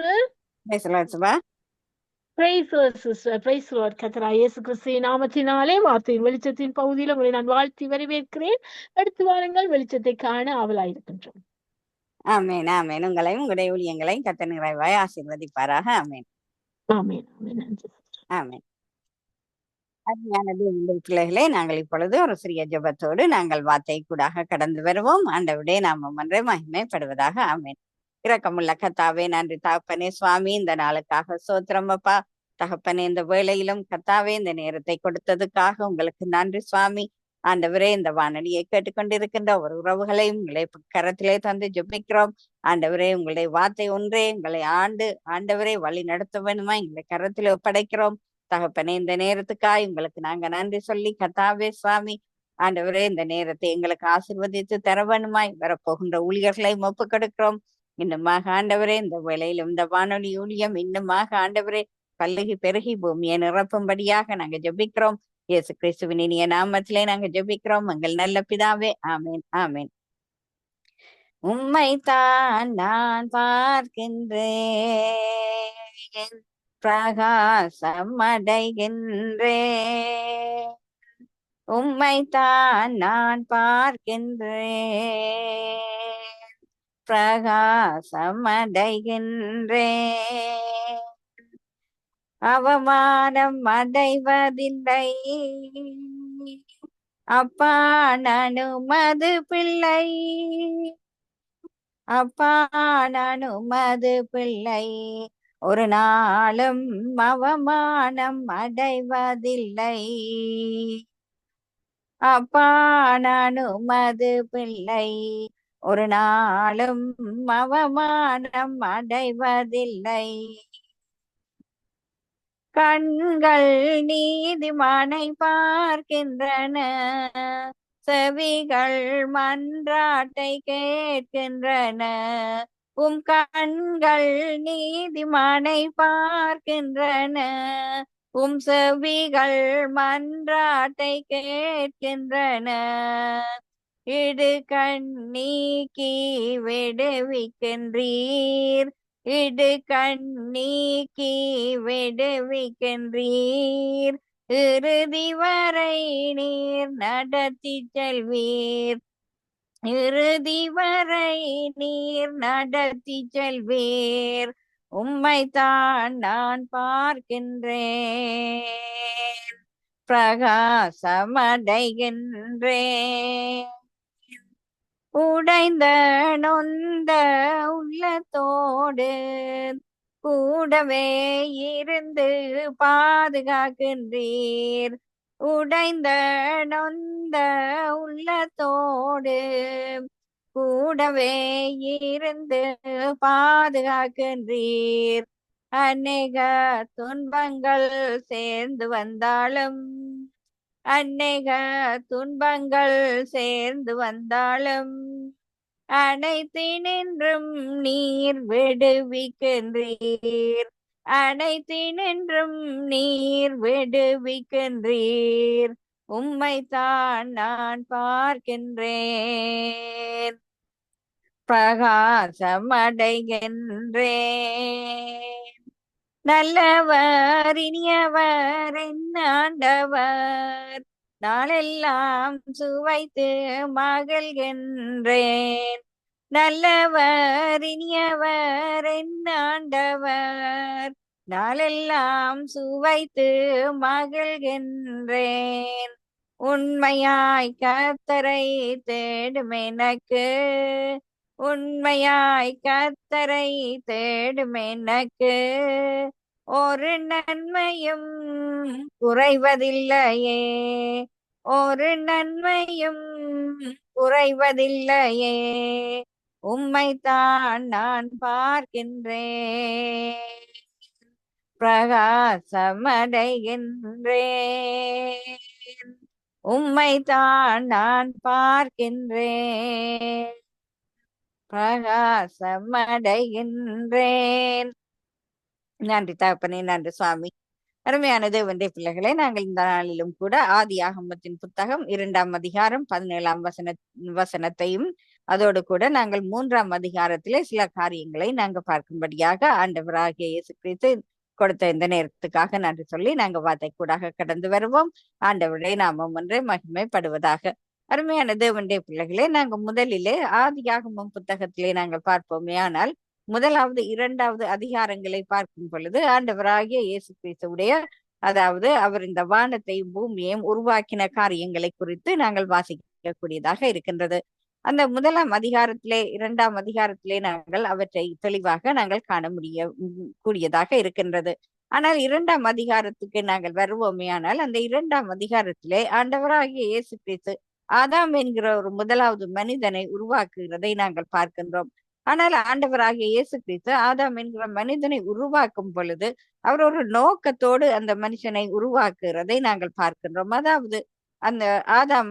Sister. நாமத்தினாலே வார்த்தையின் வெளிச்சத்தின் பகுதியில் உங்களை நான் வாழ்த்தி வரவேற்கிறேன். அடுத்து வாருங்கள் வெளிச்சத்தை காண ஆவலாயிருக்கின்றோம் ஆமேன் ஆமேன். உங்களையும் உங்களுடைய ஊழியங்களையும் கத்த நிறைவாய் ஆசீர்வதிப்பாராக. ஆமேன். ஆமென் ஆமென். ஆமேன். அருமையானது உங்கள் பிள்ளைகளே நாங்கள் இப்பொழுது ஒரு சிறிய ஜெபத்தோடு நாங்கள் வார்த்தை கூடாக கடந்து வருவோம். ஆண்டவருடைய நாமம் ஒன்றை மகிமைப்படுவதாக. ஆமேன். இரக்கமுள்ள கத்தாவே நன்றி தகப்பனே சுவாமி இந்த நாளுக்காக சோத்திரம் அப்பா. தகப்பனே இந்த வேலையிலும் கத்தாவே இந்த நேரத்தை கொடுத்ததுக்காக உங்களுக்கு நன்றி சுவாமி. ஆண்டவரே இந்த வானொலியை கேட்டுக்கொண்டிருக்கின்ற ஒரு உறவுகளையும் உங்களை கரத்திலே தந்து ஜெபிக்கிறோம். ஆண்டவரே உங்களுடைய வார்த்தை ஒன்றே எங்களை ஆண்டு ஆண்டவரே வழி நடத்த வேணுமா எங்களை கரத்தில் ஒப்படைக்கிறோம். தகப்பனே இந்த நேரத்துக்காய் உங்களுக்கு நாங்க நன்றி சொல்லி கத்தாவே சுவாமி. ஆண்டவரே இந்த நேரத்தை எங்களுக்கு ஆசிர்வதித்து தர வேணுமாய் வரப்போகின்ற ஊழியர்களையும் ஒப்பு கொடுக்கிறோம் இன்னுமாக ஆண்டவரே இந்த வேலையிலும் இந்த வானொலி ஊழியம் இன்னுமாக ஆண்டவரே பல்லுகி பெருகி பூமியை நிரப்பும்படியாக நாங்க ஜெபிக்கிறோம். இயேசு கிறிஸ்துவின் இனிய நாமத்திலே நாங்க ஜெபிக்கிறோம். எங்கள் நல்ல பிதாவே ஆமேன் ஆமேன். உம்மைத்தான் நான் பார்க்கின்றேன். பிரகாசம் அடைகின்றேன். உம்மைத்தான் நான் பார்க்கின்றேன். பிரகாசமடைகின்றே அவமானம் அடைவதில்லை. அப்பா நானுமது பிள்ளை. அப்பா நானுமது பிள்ளை. ஒரு நாளும் அவமானம் அடைவதில்லை. அப்பா நானுமது பிள்ளை. ஒரு நாளும் அவமானம் அடைவதில்லை. கண்கள் நீதிமானை பார்க்கின்றன. செவிகள் மன்றாட்டை கேட்கின்றன. உம் கண்கள் நீதிமானை பார்க்கின்றன. உம் செவிகள் மன்றாட்டை கேட்கின்றன. இடு கண்ணீக்கி விடுவிக்கின்றீர் இடு கண்ணீக்கி விடுவிக்கின்றீர் இறுதி வரை நீர் நடத்தி செல்வீர். இறுதி வரை நீர் நடத்தி செல்வீர். உம்மைத்தான் நான் பார்க்கின்றேன். பிரகாசமடைகின்றேன். உடைந்த நொந்த உள்ளத்தோடு கூடவே இருந்து பாதுகாக்கின்றீர். உடைந்த நொந்த உள்ளத்தோடு கூடவே இருந்து பாதுகாக்கின்றீர். அநேக துன்பங்கள் சேர்ந்து வந்தாலும் அநேக துன்பங்கள் சேர்ந்து வந்தாலும் அனைத்தினின்றும் நீர் விடுவிக்கின்றீர். அனைத்தினின்றும் நீர் விடுவிக்கின்றீர். உம்மைத்தான் நான் பார்க்கின்றேன். பிரகாசமடைகின்றேன் நல்லவர் இனியவர் என் ஆண்டவர் நாளெல்லாம் சுவைத்து மகிழ்கின்றேன். நல்லவர் இனியவர் என் ஆண்டவர் நாளெல்லாம் சுவைத்து மகிழ்கின்றேன். உண்மையாய் கத்தரை தேடும் எனக்கு. உண்மையாய் கத்தரை தேடும் எனக்கு. ஒரு நன்மையும் குறைவதில்லையே. ஒரு நன்மையும் குறைவதில்லையே. உம்மைத்தான் நான் பார்க்கின்றேன். பிரகாசமடைகின்றேன். உம்மைத்தான் நான் பார்க்கின்றேன். பிரகாசமடைகின்றேன். நன்றி தகப்பனே நன்றி சுவாமி. அருமையான தேவனுடைய பிள்ளைகளே நாங்கள் இந்த நாளிலும் கூட ஆதி ஆகமத்தின் புத்தகம் இரண்டாம் அதிகாரம் பதினேழாம் வசன வசனத்தையும் அதோடு கூட நாங்கள் மூன்றாம் அதிகாரத்திலே சில காரியங்களை நாங்கள் பார்க்கும்படியாக ஆண்டவராகிய இயேசு கிறிஸ்து கொடுத்த இந்த நேரத்துக்காக நன்றி சொல்லி நாங்க வார்த்தை கூடாக கடந்து வருவோம். ஆண்டவருடைய நாமம் ஒன்றே மகிமைப்படுவதாக. அருமையான தேவண்டே பிள்ளைகளே நாங்கள் முதலிலே ஆதியாகமம் புத்தகத்திலே நாங்கள் பார்ப்போமே ஆனால் முதலாவது இரண்டாவது அதிகாரங்களை பார்க்கும் பொழுது ஆண்டவராகிய இயேசு கிறிஸ்துடைய அதாவது அவர் இந்த வானத்தையும் பூமியையும் உருவாக்கின காரியங்களை குறித்து நாங்கள் வாசிக்கக்கூடியதாக இருக்கின்றது. அந்த முதலாம் அதிகாரத்திலே இரண்டாம் அதிகாரத்திலே நாங்கள் அவற்றை தெளிவாக நாங்கள் காண முடிய கூடியதாக இருக்கின்றது. ஆனால் இரண்டாம் அதிகாரத்துக்கு நாங்கள் வருவோமே ஆனால் அந்த இரண்டாம் அதிகாரத்திலே ஆண்டவராகிய இயேசு கிறிஸ்து ஆதாம் என்கிற ஒரு முதலாவது மனிதனை உருவாக்குகிறதை நாங்கள் பார்க்கின்றோம். ஆனால் ஆண்டவராகிய இயேசு கிறிஸ்து ஆதாம் என்கிற மனிதனை உருவாக்கும் பொழுது அவர் ஒரு நோக்கத்தோடு அந்த மனுஷனை உருவாக்குகிறதை நாங்கள் பார்க்கின்றோம். அதாவது அந்த ஆதாம்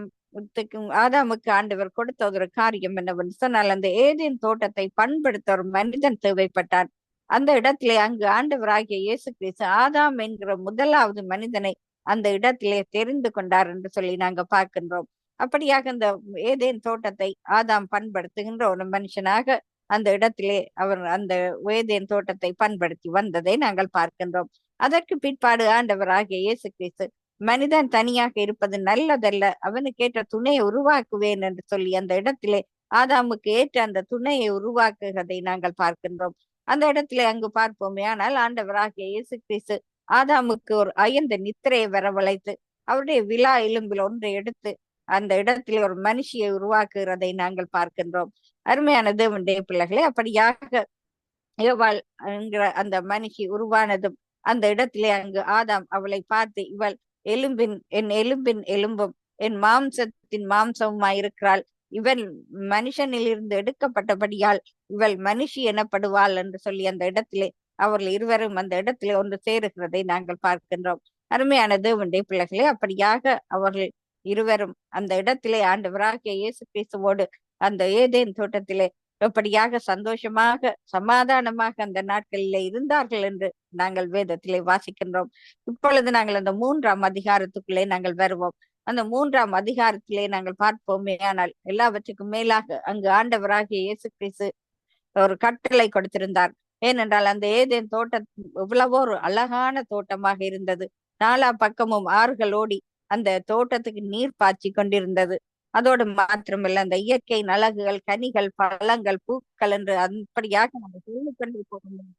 ஆதாமுக்கு ஆண்டவர் கொடுத்த ஒரு காரியம் என்னவென்று சொன்னால் அந்த ஏதேன் தோட்டத்தை பண்படுத்த ஒரு மனிதன் தேவைப்பட்டான். அந்த இடத்திலே அங்கு ஆண்டவராகிய இயேசு கிறிஸ்து ஆதாம் என்கிற முதலாவது மனிதனை அந்த இடத்திலே தெரிந்து கொண்டார் என்று சொல்லி நாங்க பார்க்கின்றோம். அப்படியாக அந்த ஏதேன் தோட்டத்தை ஆதாம் பண்படுத்துகின்ற ஒரு மனுஷனாக அந்த இடத்திலே அவர் அந்த ஏதேன் தோட்டத்தை பண்படுத்தி வந்ததை நாங்கள் பார்க்கின்றோம். அதற்கு பிற்பாடு ஆண்டவராகிய இயேசு கிறிஸ்து மனிதன் தனியாக இருப்பது நல்லதல்ல. அவனுக்கு ஏற்ற துணையை உருவாக்குவேன் என்று சொல்லி அந்த இடத்திலே ஆதாமுக்கு ஏற்ற அந்த துணையை உருவாக்குகிறதை நாங்கள் பார்க்கின்றோம். அந்த இடத்திலே அங்கு பார்ப்போமே ஆனால் ஆண்டவராகிய இயேசு கிறிஸ்து ஆதாமுக்கு ஒரு அயந்த நித்திரையை வரவழைத்து அவருடைய விழா எலும்பில் ஒன்றை எடுத்து அந்த இடத்திலே ஒரு மனுஷியை உருவாக்குகிறதை நாங்கள் பார்க்கின்றோம். அருமையான தேவனுடைய பிள்ளைகளே. அப்படியாக ஏவாள் என்கிற அந்த மனுஷி உருவானதும் அந்த இடத்திலே அங்கு ஆதாம் அவளை பார்த்து இவள் எலும்பின் என் எலும்பின் எலும்பும் என் மாம்சத்தின் மாம்சமுமாய் இருக்கிறாள் இவள் மனுஷனில் இருந்து எடுக்கப்பட்டபடியால் இவள் மனுஷி எனப்படுவாள் என்று சொல்லி அந்த இடத்திலே அவர்கள் இருவரும் அந்த இடத்திலே ஒன்று சேருகிறதை நாங்கள் பார்க்கின்றோம். அருமையான தேவனுடைய பிள்ளைகளே. அப்படியாக அவர்கள் இருவரும் அந்த இடத்திலே ஆண்டவராகிய இயேசு கிறிஸ்துவோடு அந்த ஏதேன் தோட்டத்திலே எப்படியாக சந்தோஷமாக சமாதானமாக அந்த நாட்களிலே இருந்தார்கள் என்று நாங்கள் வேதத்திலே வாசிக்கின்றோம். இப்பொழுது நாங்கள் அந்த மூன்றாம் அதிகாரத்துக்குள்ளே நாங்கள் வருவோம். அந்த மூன்றாம் அதிகாரத்திலே நாங்கள் பார்ப்போமே ஆனால் எல்லாவற்றுக்கும் மேலாக அங்கு ஆண்டவராகிய இயேசு கிறிஸ்து ஒரு கட்டளை கொடுத்திருந்தார். ஏனென்றால் அந்த ஏதேன் தோட்டம் எவ்வளவோ ஒரு அழகான தோட்டமாக இருந்தது. நாலா பக்கமும் ஆறுகள் ஓடி அந்த தோட்டத்துக்கு நீர் பாய்ச்சி கொண்டிருந்தது. அதோடு மாத்திரமில்ல அந்த இயற்கை அழகுகள் கனிகள் பழங்கள் பூக்கள் என்று அப்படியாக நம்ம சொல்லிக் போகணும்.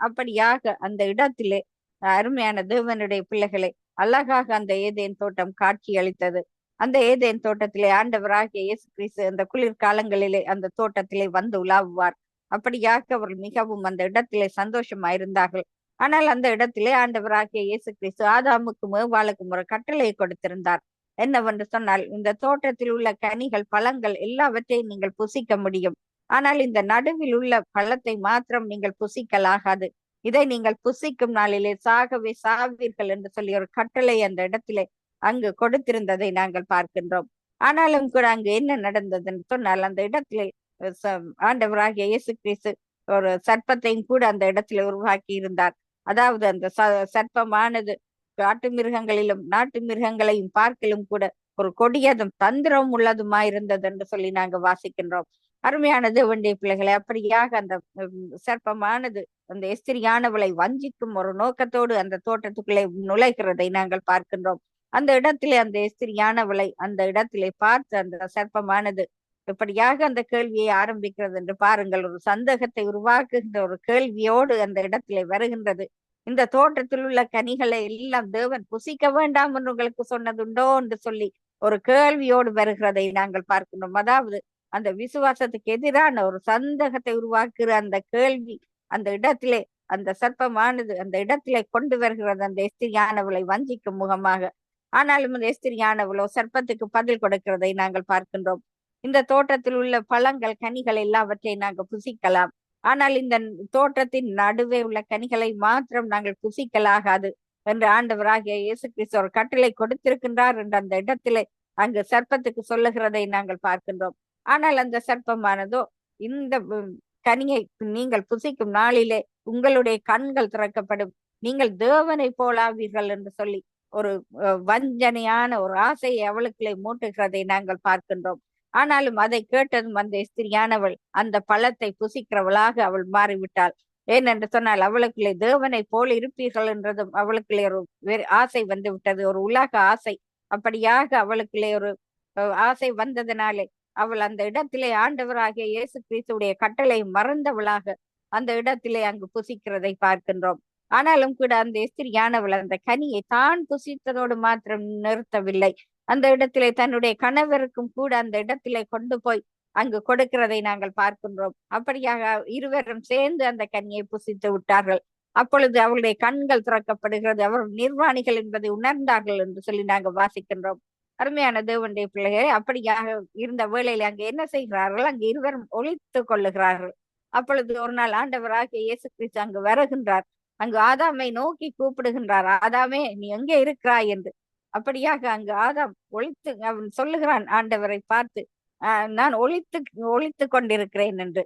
அப்படியாக அந்த இடத்திலே அருமையான தேவனுடைய பிள்ளைகளை அழகாக அந்த ஏதேன் தோட்டம் காட்சி அளித்தது. அந்த ஏதேன் தோட்டத்திலே ஆண்டவராகிய இயேசு கிறிஸ்து அந்த குளிர்காலங்களிலே அந்த தோட்டத்திலே வந்து உலாவுவார். அப்படியாக அவர்கள் மிகவும் அந்த இடத்திலே சந்தோஷமாயிருந்தார்கள் ஆனால் அந்த இடத்திலே ஆண்டவராகிய இயேசு கிறிஸ்து ஆதாமுக்கும் ஏவாளுக்கும் ஒரு கட்டளையை கொடுத்திருந்தார். என்னவென்று சொன்னால் இந்த தோட்டத்தில் உள்ள கனிகள் பழங்கள் எல்லாவற்றையும் நீங்கள் புசிக்க முடியும். ஆனால் இந்த நடுவில் உள்ள பழத்தை மாத்திரம் நீங்கள் புசிக்கலாகாது. இதை நீங்கள் புசிக்கும் நாளிலே சாகவே சாவீர்கள் என்று சொல்லி ஒரு கட்டளை அந்த இடத்திலே அங்கு கொடுத்திருந்ததை நாங்கள் பார்க்கின்றோம். ஆனாலும் கூட அங்கு என்ன நடந்ததுன்னு சொன்னால் அந்த இடத்திலே ஆண்டவராகிய இயேசு கிறிஸ்து ஒரு சர்ப்பத்தையும் கூட அந்த இடத்துல உருவாக்கி இருந்தார் அதாவது அந்த சர்ப்பமானது காட்டு மிருகங்களிலும் நாட்டு மிருகங்களையும் பார்க்கலும் கூட ஒரு கொடியதும் தந்திரம் உள்ளதுமா இருந்தது என்று சொல்லி நாங்க வாசிக்கின்றோம். அருமையான தேவண்டிய பிள்ளைகளை அப்படியாக அந்த சர்ப்பமானது அந்த எஸ்திரியானவளை வஞ்சிக்கும் ஒரு நோக்கத்தோடு அந்த தோட்டத்துக்குள்ளே நுழைகிறதை நாங்கள் பார்க்கின்றோம். அந்த இடத்திலே அந்த எஸ்திரியானவளை அந்த இடத்திலே பார்த்து அந்த சர்ப்பமானது இப்படியாக அந்த கேள்வியை ஆரம்பிக்கிறது என்று பாருங்கள். ஒரு சந்தேகத்தை உருவாக்குகின்ற ஒரு கேள்வியோடு அந்த இடத்திலே வருகின்றது. இந்த தோட்டத்தில் உள்ள கனிகளை எல்லாம் தேவன் புசிக்க வேண்டாம் என்று உங்களுக்கு சொன்னதுண்டோ என்று சொல்லி ஒரு கேள்வியோடு வருகிறதை நாங்கள் பார்க்கணும் அதாவது அந்த விசுவாசத்துக்கு எதிரான ஒரு சந்தேகத்தை உருவாக்குற அந்த கேள்வி அந்த இடத்திலே அந்த சர்ப்பமானது அந்த இடத்திலே கொண்டு வருகிறது அந்த எஸ்திரியானவளை வஞ்சிக்கும் முகமாக. ஆனாலும் இந்த எஸ்திரியானவளோ சர்ப்பத்துக்கு பதில் கொடுக்கிறதை நாங்கள் பார்க்கின்றோம். இந்த தோட்டத்தில் உள்ள பழங்கள் கனிகள் எல்லாவற்றை நாங்கள் புசிக்கலாம். ஆனால் இந்த தோட்டத்தின் நடுவே உள்ள கனிகளை மாத்திரம் நாங்கள் புசிக்கலாகாது என்று ஆண்டவராகிய இயேசு கிறிஸ்து ஒரு கட்டளை கொடுத்திருக்கின்றார் என்று அந்த இடத்திலே அங்கு சர்ப்பத்துக்கு சொல்லுகிறதை நாங்கள் பார்க்கின்றோம். ஆனால் அந்த சர்ப்பமானதோ இந்த கனியை நீங்கள் புசிக்கும் நாளிலே உங்களுடைய கண்கள் திறக்கப்படும். நீங்கள் தேவனை போலாவீர்கள் என்று சொல்லி ஒரு வஞ்சனையான ஒரு ஆசையை அவளுக்குள்ளே மூட்டுகிறதை நாங்கள் பார்க்கின்றோம். ஆனாலும் அதை கேட்டதும் அந்த ஸ்திரியானவள் அந்த பழத்தை புசிக்கிறவளாக அவள் மாறிவிட்டாள். ஏனென்று சொன்னால் அவளுக்குள்ளே தேவனை போல் இருப்பீர்கள் என்றதும் அவளுக்குள்ளே ஒரு ஆசை வந்து விட்டது ஒரு உலக ஆசை. அப்படியாக அவளுக்குள்ளே ஒரு ஆசை வந்ததினாலே அவள் அந்த இடத்திலே ஆண்டவராகிய இயேசு கிறிஸ்துடைய கட்டளை மறந்தவளாக அந்த இடத்திலே அங்கு புசிக்கிறதை பார்க்கின்றோம். ஆனாலும் கூட அந்த எஸ்திரியானவள் அந்த கனியை தான் புசித்ததோடு மாத்திரம் நிறுத்தவில்லை. அந்த இடத்திலே தன்னுடைய கணவருக்கும் கூட அந்த இடத்திலே கொண்டு போய் அங்கு கொடுக்கிறதை நாங்கள் பார்க்கின்றோம். அப்படியாக இருவரும் சேர்ந்து அந்த கனியை புசித்து விட்டார்கள். அப்பொழுது அவருடைய கண்கள் திறக்கப்படுகிறது. அவர் நிர்வாணிகள் என்பதை உணர்ந்தார்கள் என்று சொல்லி நாங்கள் வாசிக்கின்றோம். அருமையான தேவனுடைய பிள்ளைகள் அப்படியாக இருந்த வேளையில அங்கு என்ன செய்கிறார்கள்? அங்கு இருவரும் ஒழித்துக் கொள்ளுகிறார்கள். அப்பொழுது ஒரு நாள் ஆண்டவராக இயேசு கிறிஸ்து அங்கு வருகின்றார். அங்கு ஆதாமை நோக்கி கூப்பிடுகின்றார். ஆதாமே நீ எங்கே இருக்கிறாய்? என்று. அப்படியாக அங்கு ஆதாம் ஒழித்து அவன் சொல்லுகிறான் ஆண்டவரை பார்த்து நான் ஒழித்து ஒழித்து கொண்டிருக்கிறேன் என்று.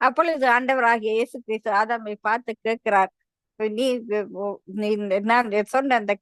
அப்பொழுது ஆண்டவராகிய இயேசு கிறிஸ்து ஆதாமை பார்த்து கேட்கிறார் நீ நான் சொன்ன அந்த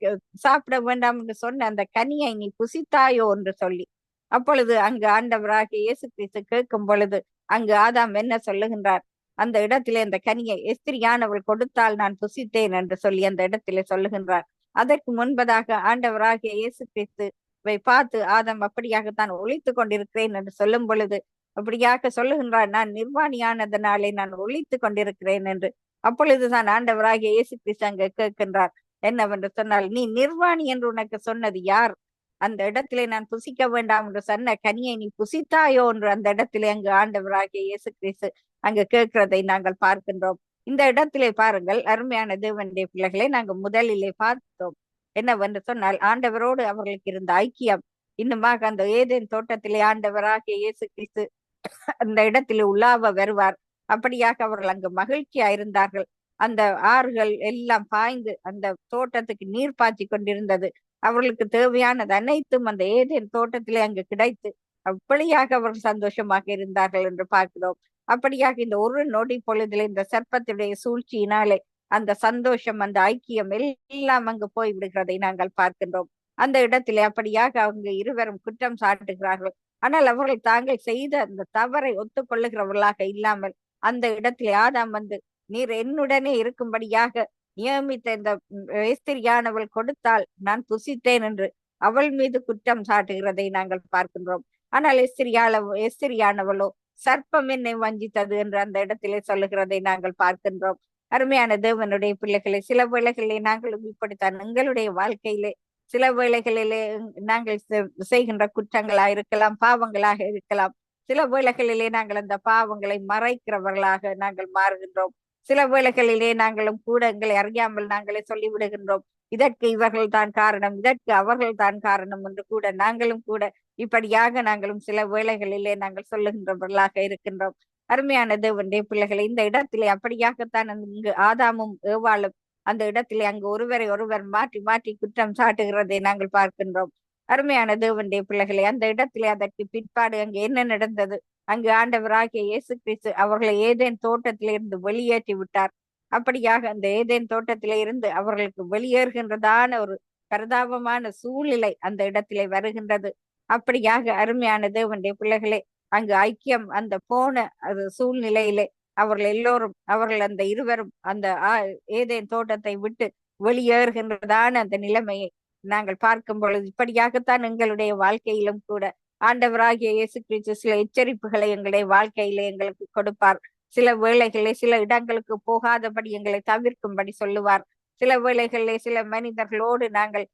சாப்பிட வேண்டாம் என்று சொன்ன அந்த கனியை நீ புசித்தாயோ என்று சொல்லி. அப்பொழுது அங்கு ஆண்டவராகிய இயேசு கிறிஸ்து கேட்கும் பொழுது அங்கு ஆதாம் என்ன சொல்லுகின்றார் அந்த இடத்திலே அந்த கனியை எஸ்திரியானவள் கொடுத்தால் நான் புசித்தேன் என்று சொல்லி அந்த இடத்திலே சொல்லுகின்றார். அதற்கு முன்பதாக ஆண்டவராகிய இயேசு கிறிஸ்துவை பார்த்து ஆதம் அப்படியாகத்தான் ஒழித்துக் கொண்டிருக்கிறேன் என்று சொல்லும் பொழுது அப்படியாக சொல்லுகின்றார் நான் நிர்வாணியானதனாலே நான் ஒழித்துக் கொண்டிருக்கிறேன் என்று. அப்பொழுதுதான் ஆண்டவராகிய இயேசு கிறிஸ்து அங்கு கேட்கின்றார் என்னவென்று சொன்னால் நீ நிர்வாணி என்று உனக்கு சொன்னது யார்? அந்த இடத்திலே நான் புசிக்க வேண்டாம் என்று சொன்ன கனியை நீ புசித்தாயோ என்று அந்த இடத்திலே அங்கு ஆண்டவராகிய இயேசு கிறிஸ்து அங்கு கேட்கிறதை நாங்கள் பார்க்கின்றோம். இந்த இடத்திலே பாருங்கள் அருமையான தேவனுடைய பிள்ளைகளை நாங்கள் முதலிலே பார்த்தோம். என்னவென்று சொன்னால் ஆண்டவரோடு அவர்களுக்கு இருந்த ஐக்கியம் இன்னுமாக அந்த ஏதேன் தோட்டத்திலே ஆண்டவராகிய இயேசு கிறிஸ்து அந்த இடத்திலே உலாவ வருவார். அப்படியாக அவர்கள் அங்கு மகிழ்ச்சியா இருந்தார்கள். அந்த ஆறுகள் எல்லாம் பாய்ந்து அந்த தோட்டத்துக்கு நீர் பாய்ச்சி கொண்டிருந்தது. அவர்களுக்கு தேவையானது அனைத்தும் அந்த ஏதேன் தோட்டத்திலே அங்கு கிடைத்து அப்படியாக அவர்கள் சந்தோஷமாக இருந்தார்கள் என்று பார்க்கிறோம். அப்படியாக இந்த ஒரு நொடி பொழுதிலே இந்த சர்ப்பத்துடைய சூழ்ச்சியினாலே அந்த சந்தோஷம் அந்த ஐக்கியம் எல்லாம் அங்கு போய் விடுகிறதை நாங்கள் பார்க்கின்றோம். அந்த இடத்திலே அப்படியாக அவங்க இருவரும் குற்றம் சாட்டுகிறார்கள். ஆனால் அவர்கள் தாங்கள் செய்த அந்த தவறை ஒத்துக்கொள்ளுகிறவர்களாக இல்லாமல் அந்த இடத்திலே ஆதாம் வந்து நீர் என்னுடனே இருக்கும்படியாக நியமித்த இந்த எஸ்திரியானவள் கொடுத்தால் நான் புசித்தேன் என்று அவள் மீது குற்றம் சாட்டுகிறதை நாங்கள் பார்க்கின்றோம். ஆனால் எஸ்திரியாள எஸ்திரியானவளோ சர்ப்பம் என்னை வஞ்சித்தது என்று அந்த இடத்திலே சொல்லுகிறதை நாங்கள் பார்க்கின்றோம். அருமையான தேவனுடைய பிள்ளைகளை சில வேளைகளிலே நாங்களும் இப்படித்தான். எங்களுடைய வாழ்க்கையிலே சில வேளைகளிலே நாங்கள் செ- செய்கின்ற குற்றங்களா இருக்கலாம் பாவங்களாக இருக்கலாம். சில வேளைகளிலே நாங்கள் அந்த பாவங்களை மறைக்கிறவர்களாக நாங்கள் மாறுகின்றோம். சில வேளைகளிலே நாங்களும் கூட எங்களை அறியாமல் நாங்களே சொல்லிவிடுகின்றோம். இதற்கு இவர்கள் தான் காரணம் இதற்கு அவர்கள் தான் காரணம் என்று கூட நாங்களும் கூட இப்படியாக நாங்களும் சில வேளைகளிலே நாங்கள் சொல்லுகின்றவர்களாக இருக்கின்றோம். அருமையான தேவனுடைய பிள்ளைகளை இந்த இடத்திலே அப்படியாகத்தான் இங்கு ஆதாமும் ஏவாளும் அந்த இடத்திலே அங்கு ஒருவரை ஒருவர் மாற்றி மாற்றி குற்றம் சாட்டுகிறதை நாங்கள் பார்க்கின்றோம். அருமையான தேவனுடைய பிள்ளைகளை அந்த இடத்திலே அதற்கு பிற்பாடு அங்கு என்ன நடந்தது? அங்கு ஆண்டவராகிய இயேசு கிறிஸ்து அவர்களை ஏதேன் தோட்டத்திலிருந்து வெளியேற்றி விட்டார் அப்படியாக அந்த ஏதேன் தோட்டத்திலே இருந்து அவர்களுக்கு வெளியேறுகின்றதான ஒரு பரிதாபமான சூழ்நிலை அந்த இடத்திலே வருகின்றது. அப்படியாக அருமையான தேவனுடைய பிள்ளைகளே அங்கு ஐக்கியம் அந்த போன அது சூழ்நிலையிலே அவர்கள் எல்லோரும் அவர்கள் அந்த இருவரும் அந்த ஏதேன் தோட்டத்தை விட்டு வெளியேறுகின்றதான அந்த நிலைமையை நாங்கள் பார்க்கும் பொழுது இப்படியாகத்தான் எங்களுடைய வாழ்க்கையிலும் கூட ஆண்டவராகிய இயேசு கிறிஸ்து சில எச்சரிப்புகளை எங்களுடைய வாழ்க்கையிலே எங்களுக்கு கொடுப்பார். சில வேளைகளில் சில இடங்களுக்கு போகாதபடி எங்களை தவிர்க்கும்படி சொல்லுவார். சில வேளைகளில் சில மனிதர்களோடு நாங்கள்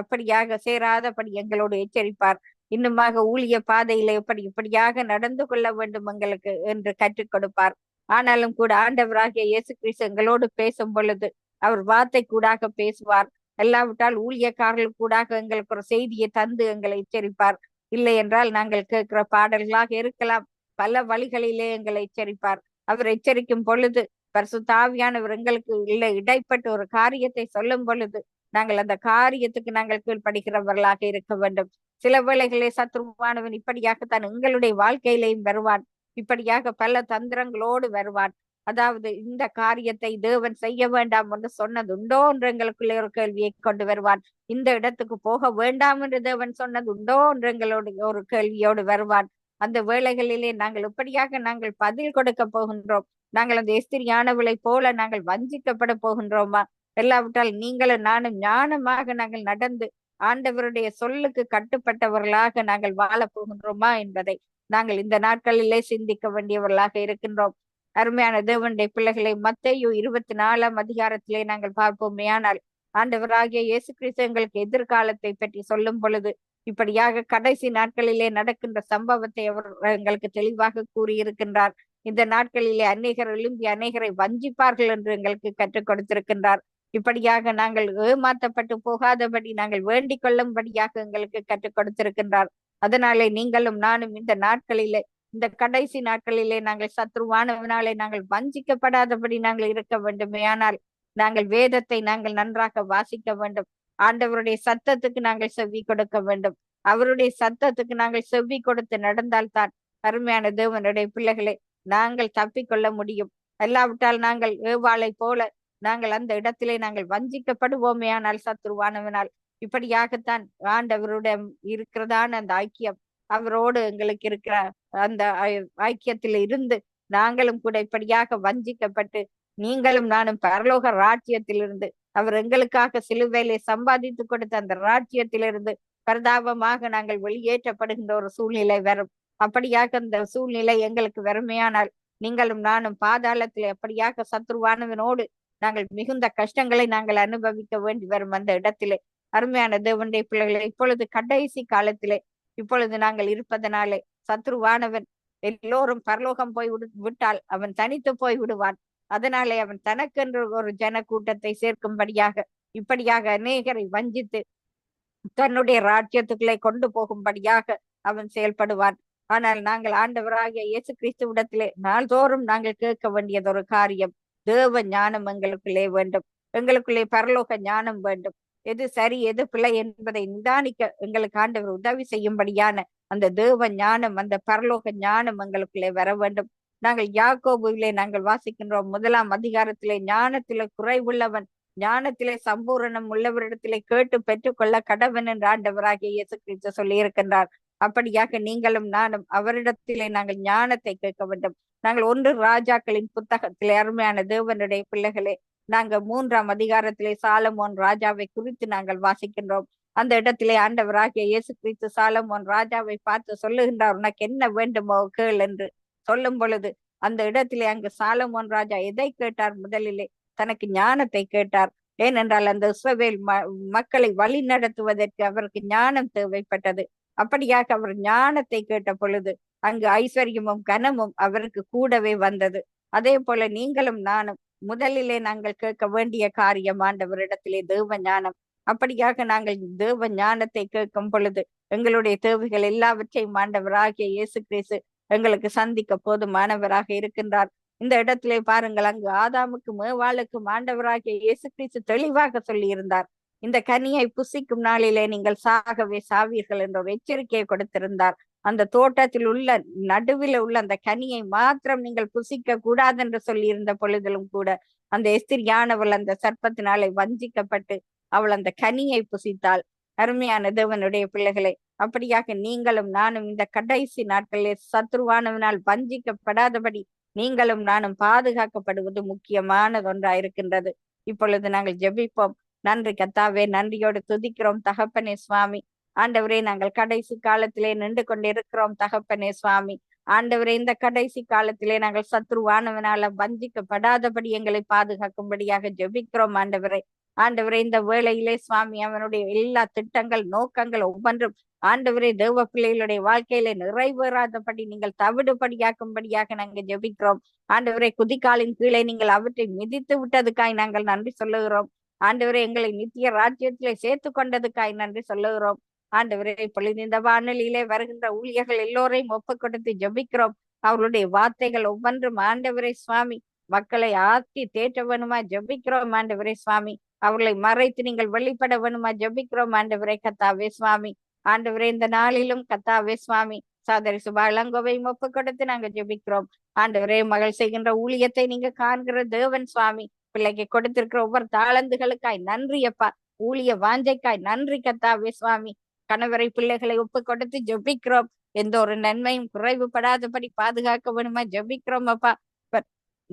அப்படியாக சேராதபடி எங்களோடு எச்சரிப்பார். இன்னுமாக ஊழிய பாதையில எப்படி இப்படியாக நடந்து கொள்ள வேண்டும் எங்களுக்கு என்று கற்றுக் கொடுப்பார். ஆனாலும் கூட ஆண்டவராகிய இயேசு கிறிஸ்து எங்களோடு பேசும் பொழுது அவர் வார்த்தை கூடாக பேசுவார். இல்லாவிட்டால் ஊழியக்காரர்கள் கூடாக எங்களுக்கு ஒரு செய்தியை தந்து எங்களை எச்சரிப்பார். இல்லை என்றால் நாங்கள் கேட்கிற பாடல்களாக இருக்கலாம். பல வழிகளிலே எங்களை எச்சரிப்பார். அவர் எச்சரிக்கும் பொழுது பரிசுத்தாவியானவர் எங்களுக்கு இல்லை இடைப்பட்ட ஒரு காரியத்தை சொல்லும் பொழுது நாங்கள் அந்த காரியத்துக்கு நாங்கள் கீழ்படுகிறவர்களாக இருக்க வேண்டும். சில வேளைகளே சத்ருவானவன் இப்படியாகத்தான் எங்களுடைய வாழ்க்கையிலேயும் வருவான். இப்படியாக பல தந்திரங்களோடு வருவான். அதாவது இந்த காரியத்தை தேவன் செய்ய வேண்டாம் என்று சொன்னது உண்டோ என்று எங்களுக்குள்ளே ஒரு கேள்வியை கொண்டு வருவான். இந்த இடத்துக்கு போக வேண்டாம் என்று தேவன் சொன்னது உண்டோ என்று எங்களோடு ஒரு கேள்வியோடு வருவான். அந்த வேளைகளிலே நாங்கள் இப்படியாக நாங்கள் பதில் கொடுக்க போகின்றோம். நாங்கள் அந்த எஸ்திரியானவளை போல நாங்கள் வஞ்சிக்கப்பட போகின்றோமா? இல்லாவிட்டால் நீங்களும் நானும் ஞானமாக நாங்கள் நடந்து ஆண்டவருடைய சொல்லுக்கு கட்டுப்பட்டவர்களாக நாங்கள் வாழப் போகின்றோமா என்பதை நாங்கள் இந்த நாட்களிலே சிந்திக்க வேண்டியவர்களாக இருக்கின்றோம். அருமையான தேவனுடைய பிள்ளைகளை மத்தையோ இருபத்தி நாலாம் அதிகாரத்திலே நாங்கள் பார்ப்போமே. ஆனால் ஆண்டவராகிய இயேசு கிறிஸ்து எங்களுக்கு எதிர்காலத்தை பற்றி சொல்லும் பொழுது இப்படியாக கடைசி நாட்களிலே நடக்கின்ற சம்பவத்தை அவர் எங்களுக்கு தெளிவாக கூறியிருக்கின்றார். இந்த நாட்களிலே அநேகர் எழும்பி அநேகரை வஞ்சிப்பார்கள் என்று எங்களுக்கு கற்றுக் கொடுத்திருக்கின்றார். இப்படியாக நாங்கள் ஏமாற்றப்பட்டு போகாதபடி நாங்கள் வேண்டிக் கொள்ளும்படியாக எங்களுக்கு கற்றுக் கொடுத்திருக்கின்றார். அதனாலே நீங்களும் நானும் இந்த நாட்களிலே இந்த கடைசி நாட்களிலே நாங்கள் சத்ருவானவனாலே நாங்கள் வஞ்சிக்கப்படாதபடி நாங்கள் இருக்க வேண்டுமே. ஆனால் நாங்கள் வேதத்தை நாங்கள் நன்றாக வாசிக்க வேண்டும். ஆண்டவருடைய சத்தத்துக்கு நாங்கள் செவ்வி கொடுக்க வேண்டும். அவருடைய சத்தத்துக்கு நாங்கள் செவ்வி கொடுத்து நடந்தால்தான் அருமையான தேவனுடைய பிள்ளைகளை நாங்கள் தப்பிக்கொள்ள முடியும். அல்லாவிட்டால் நாங்கள் ஏவாளை போல நாங்கள் அந்த இடத்திலே நாங்கள் வஞ்சிக்கப்படுவோமே. ஆனால் சத்ருவானவனால் இப்படியாகத்தான் ஆண்டவருடைய இருக்கிறதான அந்த ஐக்கியம் அவரோடு எங்களுக்கு இருக்கிற அந்த ஐக்கியத்தில் இருந்து நாங்களும் கூட இப்படியாக வஞ்சிக்கப்பட்டு நீங்களும் நானும் பரலோக ராஜ்யத்திலிருந்து அவர் எங்களுக்காக சிலுவையிலே சம்பாதித்து கொடுத்த அந்த ராஜ்யத்திலிருந்து பரிதாபமாக நாங்கள் வெளியேற்றப்படுகின்ற ஒரு சூழ்நிலை வரும். அப்படியாக அந்த சூழ்நிலை எங்களுக்கு வறுமையானால் நீங்களும் நானும் பாதாளத்தில் எப்படியாக சத்ருவானவனோடு நாங்கள் மிகுந்த கஷ்டங்களை நாங்கள் அனுபவிக்க வேண்டி வரும் அந்த இடத்திலே. அருமையான தேவனுடைய பிள்ளைகளை இப்பொழுது கடைசி காலத்திலே இப்பொழுது நாங்கள் இருப்பதனாலே சத்ருவானவன் எல்லோரும் பரலோகம் போய் விட்டால் அவன் தனித்து போய் விடுவான். அதனாலே அவன் தனக்கென்று ஒரு ஜன கூட்டத்தை சேர்க்கும்படியாக இப்படியாக அநேகரை வஞ்சித்து தன்னுடைய ராஜ்யத்துக்குள்ளே கொண்டு போகும்படியாக அவன் செயல்படுவான். ஆனால் நாங்கள் ஆண்டவராகிய இயேசு கிறிஸ்துவிடத்திலே நாள்தோறும் நாங்கள் கேட்க வேண்டியது ஒரு காரியம் தேவ ஞானம் எங்களுக்குள்ளே வேண்டும். எங்களுக்குள்ளே பரலோக ஞானம் வேண்டும். எது சரி எது பிழை என்பதை நிதானிக்க எங்களுக்கு ஆண்டவர் உதவி செய்யும்படியான அந்த தேவ ஞானம் அந்த பரலோக ஞானம் எங்களுக்குள்ளே வர வேண்டும். நாங்கள் யாக்கோபுவிலே நாங்கள் வாசிக்கின்றோம். முதலாம் அதிகாரத்திலே ஞானத்திலே குறைவுள்ளவன் ஞானத்திலே சம்பூரணம் உள்ளவரிடத்திலே கேட்டு பெற்றுக்கொள்ள கடவன் என்று ஆண்டவராகிய இயேசு கிறிஸ்து சொல்லி இருக்கின்றார் அப்படியாக நீங்களும் நானும் அவரிடத்திலே நாங்கள் ஞானத்தை கேட்க வேண்டும். நாங்கள் ஒன்று ராஜாக்களின் புத்தகத்திலே அருமையான தேவனுடைய பிள்ளைகளே நாங்க மூன்றாம் அதிகாரத்திலே சாலமோன் ராஜாவை குறித்து நாங்கள் வாசிக்கின்றோம். அந்த இடத்திலே ஆண்டவராகிய இயேசு கிறிஸ்து சாலமோன் ராஜாவை பார்த்து சொல்லுகின்றார் உனக்கு என்ன வேண்டுமோ கேள் என்று. சொல்லும் பொழுது அந்த இடத்திலே அங்கு சாலமோன் ராஜா எதை கேட்டார் முதலிலே? தனக்கு ஞானத்தை கேட்டார். ஏனென்றால் அந்த இஸ்ரவேல் மக்களை வழி நடத்துவதற்கு அவருக்கு ஞானம் தேவைப்பட்டது. அப்படியாக அவர் ஞானத்தை கேட்ட பொழுது அங்கு ஐஸ்வர்யமும் கனமும் அவருக்கு கூடவே வந்தது. அதே போல நீங்களும் நானும் முதலிலே நாங்கள் கேட்க வேண்டிய காரியம் ஆண்டவரிடத்திலே தேவ ஞானம். அப்படியாக நாங்கள் தேவ ஞானத்தை கேட்கும் பொழுது எங்களுடைய தேவைகள் எல்லாவற்றையும் ஆண்டவராகிய இயேசு கிறிஸ்து எங்களுக்கு சந்திக்க போதுமானவராக இருக்கின்றார். இந்த இடத்திலே பாருங்கள் அங்கு ஆதாமுக்கும் மேவாளுக்கும் ஆண்டவராகிய இயேசு கிறிஸ்து தெளிவாக சொல்லி இருந்தார் இந்த கனியை புசிக்கும் நாளிலே நீங்கள் சாகவே சாவீர்கள் என்ற ஒரு எச்சரிக்கையை கொடுத்திருந்தார். அந்த தோட்டத்தில் உள்ள நடுவில் உள்ள அந்த கனியை மாத்திரம் நீங்கள் புசிக்க கூடாது என்று சொல்லியிருந்த பொழுதிலும் கூட அந்த எஸ்திரியானவள் அந்த சர்ப்பத்தினாலே வஞ்சிக்கப்பட்டு அவள் அந்த கனியை புசித்தாள். அருமையான தேவனுடைய பிள்ளைகளை அப்படியாக நீங்களும் நானும் இந்த கடைசி நாட்களில் சத்ருவானவனால் வஞ்சிக்கப்படாதபடி நீங்களும் நானும் பாதுகாக்கப்படுவது முக்கியமானது ஒன்றாயிருக்கின்றது இப்பொழுது நாங்கள் ஜெபிப்போம். நன்றி கத்தாவே நன்றியோடு துதிக்கிறோம். தகப்பனே சுவாமி ஆண்டவரே நாங்கள் கடைசி காலத்திலே நின்று கொண்டிருக்கிறோம். தகப்பனே சுவாமி ஆண்டவரே இந்த கடைசி காலத்திலே நாங்கள் சத்ருவானவனால வஞ்சிக்கப்படாதபடி எங்களை பாதுகாக்கும்படியாக ஜெபிக்கிறோம். ஆண்டவரே ஆண்டவரே இந்த வேளையிலே சுவாமி அவனுடைய எல்லா திட்டங்கள் நோக்கங்கள் ஒவ்வொன்றும் ஆண்டவரே தேவ பிள்ளைகளுடைய வாழ்க்கையில நிறைவேறாதபடி நீங்கள் தவிடுபடியாக்கும்படியாக நாங்கள் ஜெபிக்கிறோம். ஆண்டவரே குதிக்காலின் கீழே நீங்கள் அவற்றை மிதித்து விட்டதுக்காய் நாங்கள் நன்றி சொல்லுகிறோம். ஆண்டவரே எங்களை நித்திய ராஜ்யத்திலே சேர்த்து கொண்டதுக்காய் நன்றி சொல்லுகிறோம். ஆண்டவரே பொழுது இந்த வானொலியிலே வருகின்ற ஊழியர்கள் எல்லோரையும் ஒப்பு கொடுத்து ஜபிக்கிறோம். அவர்களுடைய வார்த்தைகள் ஒவ்வொன்றும் ஆண்டவரே சுவாமி மக்களை ஆத்தி தேற்ற வேணுமா ஜபிக்கிறோம் ஆண்டவரே சுவாமி. அவர்களை மறைத்து நீங்கள் வெளிப்பட வேணுமா ஜபிக்கிறோம் ஆண்டவரே கத்தாவே சுவாமி. ஆண்டவரே இந்த நாளிலும் கத்தாவே சுவாமி. சாதரி சுபா இளங்கோவையும் ஒப்பு கொடுத்து நாங்க ஜெபிக்கிறோம். ஆண்டவரே மகள் செய்கின்ற ஊழியத்தை நீங்க காண்கிற தேவன் சுவாமி. பிள்ளைக்கு கொடுத்திருக்கிற ஒவ்வொரு தாளந்துகளுக்காய் நன்றி அப்பா. ஊழிய வாஞ்சைக்காய் நன்றி கத்தாவே சுவாமி. கணவரை பிள்ளைகளை ஒப்பு கொடுத்து ஜெபிக்கிறோம். எந்த ஒரு நன்மையும் குறைவுபடாதபடி பாதுகாக்க வேணுமா ஜெபிக்கிறோம் அப்பா.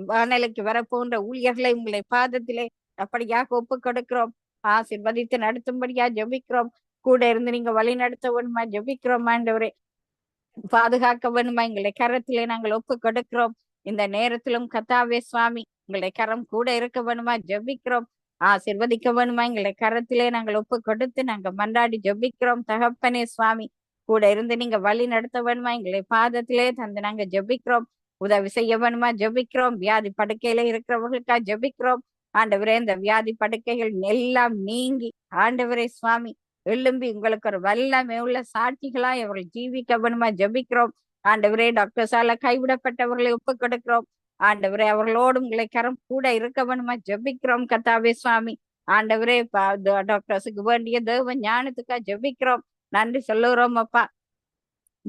வானலுக்கு வரப்போன்ற ஊழியர்களை உங்களை பாதத்திலே அப்படியாக ஒப்பு கொடுக்கிறோம் ஆசிர்வதித்து நடத்தும்படியா ஜபிக்கிறோம். கூட இருந்து நீங்க வழி நடத்த வேணுமா ஜெபிக்கிறோம் ஆண்டவரே. பாதுகாக்க வேணுமா எங்களை கரத்திலே நாங்கள் ஒப்பு கொடுக்கிறோம் இந்த நேரத்திலும் கத்தாவே சுவாமி உங்களுடைய கரம் கூட இருக்க வேணுமா ஜெபிக்கிறோம். ஆசிர்வதிக்க வேணுமா எங்களை கரத்திலே நாங்கள் ஒப்பு கொடுத்து நாங்க மன்றாடி ஜெபிக்கிறோம். தகப்பனே சுவாமி கூட இருந்து நீங்க வழி நடத்த வேணுமா எங்களை பாதத்திலே தந்து நாங்க ஜபிக்கிறோம். உதவி செய்ய வேணுமா? ஜெபிக்கிறோம். வியாதி படுக்கையில இருக்கிறவர்களுக்கா ஜெபிக்கிறோம். ஆண்டவரே இந்த வியாதி படுக்கைகள் எல்லாம் நீங்கி ஆண்டவரே சுவாமி எழும்பி உங்களுக்கு ஒரு வல்லமை உள்ள சாட்சிகளா இவர்கள் ஜீவிக்க வேணுமா? ஜெபிக்கிறோம். ஆண்டவரே டாக்டர்ஸால கைவிடப்பட்டவர்களை ஒப்பு கொடுக்கிறோம். ஆண்டவரே அவர்களோடு உங்களை கரம் கூட இருக்க வேணுமா? ஜெபிக்கிறோம். கத்தாவே சுவாமி ஆண்டவரே டாக்டர்ஸுக்கு வேண்டிய தேவ ஞானத்துக்கா ஜெபிக்கிறோம். நன்றி சொல்லுகிறோம் அப்பா.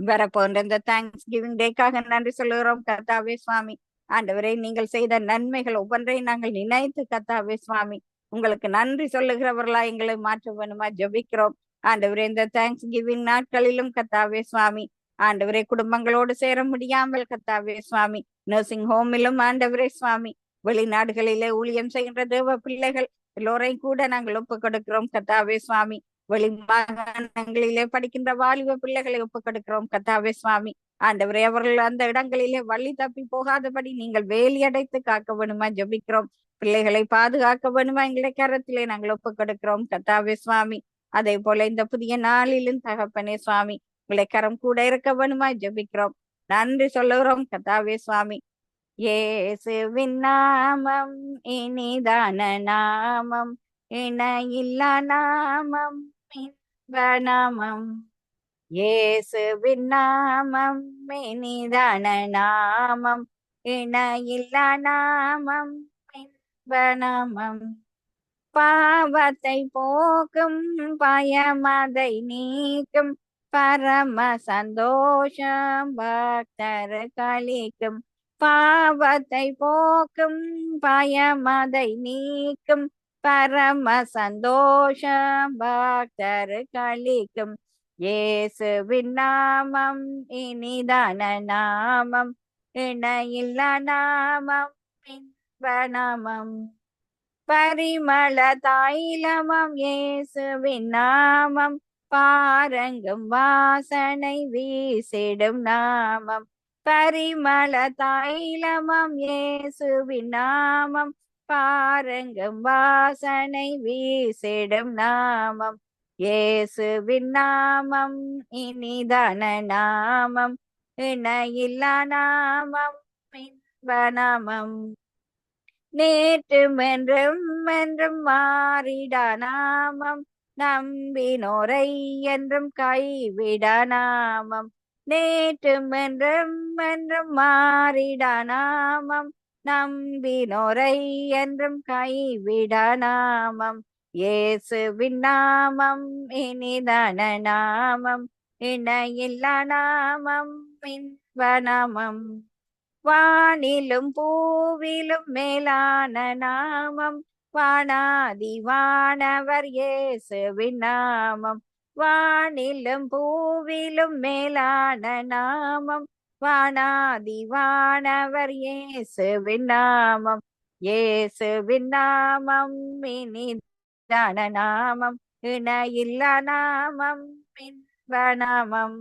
வரப்போன்ற இந்த தேங்க்ஸ் கிவிங் டேக்காக நன்றி சொல்லுகிறோம். கத்தாவே சுவாமி. ஆண்டவரே நீங்கள் செய்த நன்மைகள் ஒவ்வொன்றையும் நாங்கள் நினைத்து கத்தாவே சுவாமி. உங்களுக்கு நன்றி சொல்லுகிறவர்களா எங்களை மாற்ற வேணுமா ஜெபிக்கிறோம். ஆண்டவரே இந்த தேங்க்ஸ் கிவிங் நாட்களிலும் கத்தாவே சுவாமி. ஆண்டவரே குடும்பங்களோடு சேர முடியாமல் கத்தாவே சுவாமி. நர்சிங் ஹோமிலும் ஆண்டவரே சுவாமி. வெளிநாடுகளிலே ஊழியம் செய்கின்ற தேவ பிள்ளைகள் எல்லோரையும் கூட நாங்கள் ஒப்பு கொடுக்கிறோம். கத்தாவே சுவாமி. வெளி மாகாணங்களிலே படிக்கின்ற வாலிப பிள்ளைகளை ஒப்புக்கொடுக்கிறோம். கத்தாவே சுவாமி. ஆண்டவரே அவர்கள் அந்த இடங்களிலே வழி தப்பி போகாதபடி நீங்கள் வேலி அடைத்து காக்க வேணுமா ஜெபிக்கிறோம். பிள்ளைகளை பாதுகாக்க வேணுமா எங்களை கரத்திலே நாங்கள் ஒப்புக் கொடுக்கிறோம் கத்தாவே சுவாமி. அதே போல இந்த புதிய நாளிலும் தகப்பனே சுவாமி உங்களை கரம் கூட இருக்க வேணுமா ஜெபிக்கிறோம். நன்றி சொல்லுகிறோம். கத்தாவே சுவாமி. ஏசுவின் நாமம் இனிதான நாமம் இணையில்லா நாமம். இன்ப நாமம் இயேசுவின் நாமம் இனிதான நாமம் இணையில்லா நாமம் இன்ப பாவத்தை போக்கும் பயமதை நீக்கும் பரம சந்தோஷம் பக்தர் கழிக்கும் பாவத்தை போக்கும் பயமதை நீக்கும் பரம சந்தோஷம் பக்தர் கழிக்கும் இயேசுவின் நாமம் இனிதான நாமம் இணையில்லா நாமம் இன்ப நாமம். பரிமள தைலமம் இயேசுவின் நாமம் பாரங்கும் வாசனை வீசிடும் நாமம். பரிமள தைலமம் இயேசுவின் நாமம் பாரங்கும் வாசனை வீசிடும் நாமம். இயேசுவின் நாமம் இனிதான நாமம். இணையில்லா நாமம் இன்ப நாமம். நேற்றும் என்றும் என்றும் மாறிடா நாமம். நம்பினோரை என்றும் கைவிடா நாமம். நேற்றும் என்றும் என்றும் மாறிடா நாமம். நம்பினோரை என்றும் கைவிடா நாமம். இயேசுவின் நாமம் இனிதான நாமம். இணையில்லா நாமம் இன்பநாமம் வானிலும் பூவிலும் மேலான நாமம். வானாதி வானவர் இயேசுவின் நாமம். வானிலும் பூவிலும் மேலான நாமம். வானாதி வானவர் இயேசுவின் நாமம் இயேசுவின் நாமம் இனிதான நாமம் இணையில்லா நாமம் இன்ப நாமம்.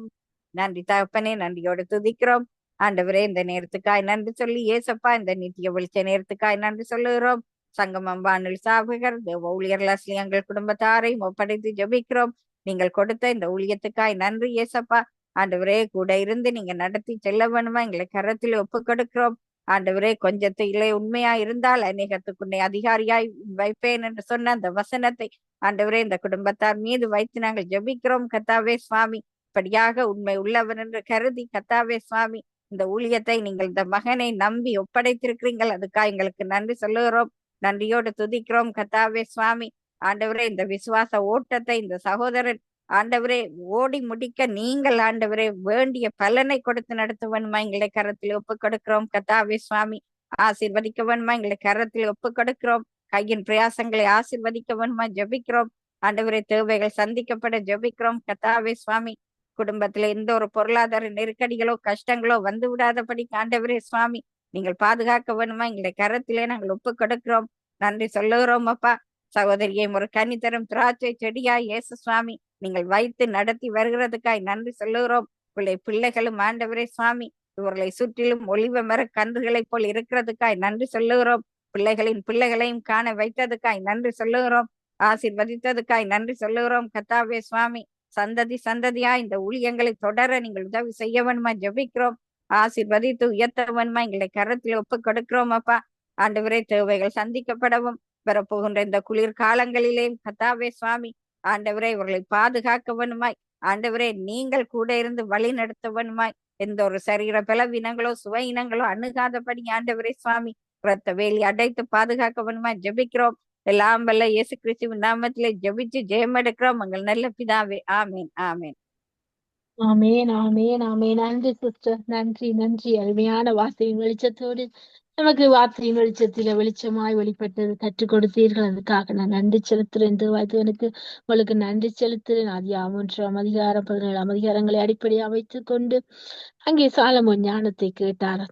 நன்றி தகப்பனே நன்றியோடு துதிக்கிறோம். ஆண்டவரே இந்த நேரத்துக்காய் நன்றி சொல்லி ஏசப்பா இந்த நித்திய வெளிச்ச நேரத்துக்காய் நன்றி சொல்லுகிறோம். சங்கமம் வானொலி சாபகர் தேவ ஊழியர்கள் அஸ்லி எங்கள் குடும்பத்தாரையும் ஒப்படைத்து ஜபிக்கிறோம். நீங்கள் கொடுத்த இந்த ஊழியத்துக்காய் நன்றி ஏசப்பா ஆண்டவரே கூட இருந்து நீங்க நடத்தி செல்ல வேணுமா எங்களை கரத்தில் ஒப்பு கொடுக்கிறோம் ஆண்டவரே கொஞ்சத்திலே உண்மையா இருந்தால் அநேகத்துக்குன்னே அதிகாரியாய் வைப்பேன் என்று சொன்ன அந்த வசனத்தை ஆண்டவரே இந்த குடும்பத்தார் மீது வைத்து நாங்கள் ஜெபிக்கிறோம். கத்தாவே சுவாமி இப்படியாக உண்மை உள்ளவர் என்று கருதி கத்தாவே சுவாமி இந்த ஊழியத்தை நீங்கள் இந்த மகனை நம்பி ஒப்படைத்திருக்கிறீங்கள் அதுக்காக எங்களுக்கு நன்றி சொல்லுகிறோம். நன்றியோடு துதிக்கிறோம். கத்தாவே சுவாமி ஆண்டவரே இந்த விசுவாச ஓட்டத்தை இந்த சகோதரன் ஆண்டவரே ஓடி முடிக்க நீங்கள் ஆண்டவரே வேண்டிய பலனை கொடுத்து நடத்த வேணுமா எங்களை கரத்தில் ஒப்பு கொடுக்கிறோம். கதாவி சுவாமி ஆசிர்வதிக்க வேணுமா எங்களை கரத்தில் ஒப்பு கொடுக்கிறோம். கையின் பிரயாசங்களை ஆசீர்வதிக்க வேணுமா ஜெபிக்கிறோம். ஆண்டவரே தேவைகள் சந்திக்கப்பட ஜெபிக்கிறோம். கதாவே சுவாமி குடும்பத்துல எந்த ஒரு பொருளாதார நெருக்கடிகளோ கஷ்டங்களோ வந்து விடாதபடி ஆண்டவரே சுவாமி நீங்கள் பாதுகாக்க வேணுமா எங்களை கரத்திலே நாங்கள் ஒப்பு கொடுக்கிறோம். நன்றி சொல்லுகிறோம் அப்பா. சகோதரியை ஒரு கனி தரும் திராட்சை செடியா இயேசு சுவாமி நீங்கள் வைத்து நடத்தி வருகிறதுக்காய் நன்றி சொல்லுகிறோம். பிள்ளை பிள்ளைகளும் ஆண்டவரே சுவாமி இவர்களை சுற்றிலும் ஒளிவ மர கன்றுகளைப் போல் இருக்கிறதுக்காய் நன்றி சொல்லுகிறோம். பிள்ளைகளின் பிள்ளைகளையும் காண வைத்ததுக்காய் நன்றி சொல்லுகிறோம். ஆசீர்வதித்ததுக்காய் நன்றி சொல்லுகிறோம். கத்தாவே சுவாமி சந்ததி சந்ததியா இந்த ஊழியங்களை தொடர நீங்கள் உதவி செய்ய வேணுமா ஜெபிக்கிறோம். ஆசீர்வதித்து உயர்த்த வேணுமா எங்களை கரத்தில் ஒப்பு கொடுக்கிறோம் அப்பா. ஆண்டவரே தேவைகள் சந்திக்கப்படவும். வரப்போகின்ற இந்த குளிர் காலங்களிலேயும் கத்தாவே சுவாமி ஆண்டவரே இவர்களை பாதுகாக்கவனுமாய் ஆண்டவரே நீங்கள் கூட இருந்து வழி நடத்தவனுமாய் எந்த ஒரு சரீர பலவீனங்களோ சுவை இனங்களோ அணுகாதபடி ஆண்டவரே சுவாமி ரத்த வேலி அடைத்து பாதுகாக்க ஜபிக்கிறோம். ஜெபிக்கிறோம் எல்லாம் வல்ல இயேசு கிறிஸ்துவின் நாமத்திலே ஜெபிச்சு ஜெயம் எடுக்கிறோம் எங்கள் நல்ல பிதாவே ஆமேன் ஆமேன். ஆமேன் ஆமேன் ஆமேன். நன்றி சிஸ்டர். நன்றி நன்றி. அருமையான வார்த்தையின் வெளிச்சத்தோடு நமக்கு வார்த்தையின் வெளிச்சத்தில வெளிச்சமாய் வெளிப்பட்டது கற்றுக் கொடுத்தீர்கள். அதுக்காக நான் நன்றி செலுத்துறேன் இந்த வாய்த்தவனுக்கு உங்களுக்கு நன்றி செலுத்துறேன் அதிக மூன்றாம் அதிகாரம் பதினேழாம் அதிகாரங்களை அடிப்படையாக வைத்துக் கொண்டு அங்கே சாலமோ ஞானத்தை கேட்டார்.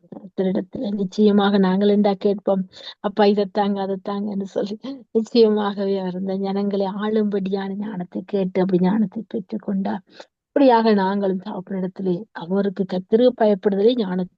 இடத்துல நிச்சயமாக நாங்கள் என்றா கேட்போம். அப்பா இதைத்தாங்க அதைத்தாங்க என்று சொல்லி நிச்சயமாகவே அவர் இந்த ஆளும்படியான ஞானத்தை கேட்டு அப்படி ஞானத்தை பெற்றுக் கொண்டார். அப்படியாக நாங்களும் தகப்பனிடத்திலே அவருக்கு கத்திரு பயப்படுதலே ஞானத்தை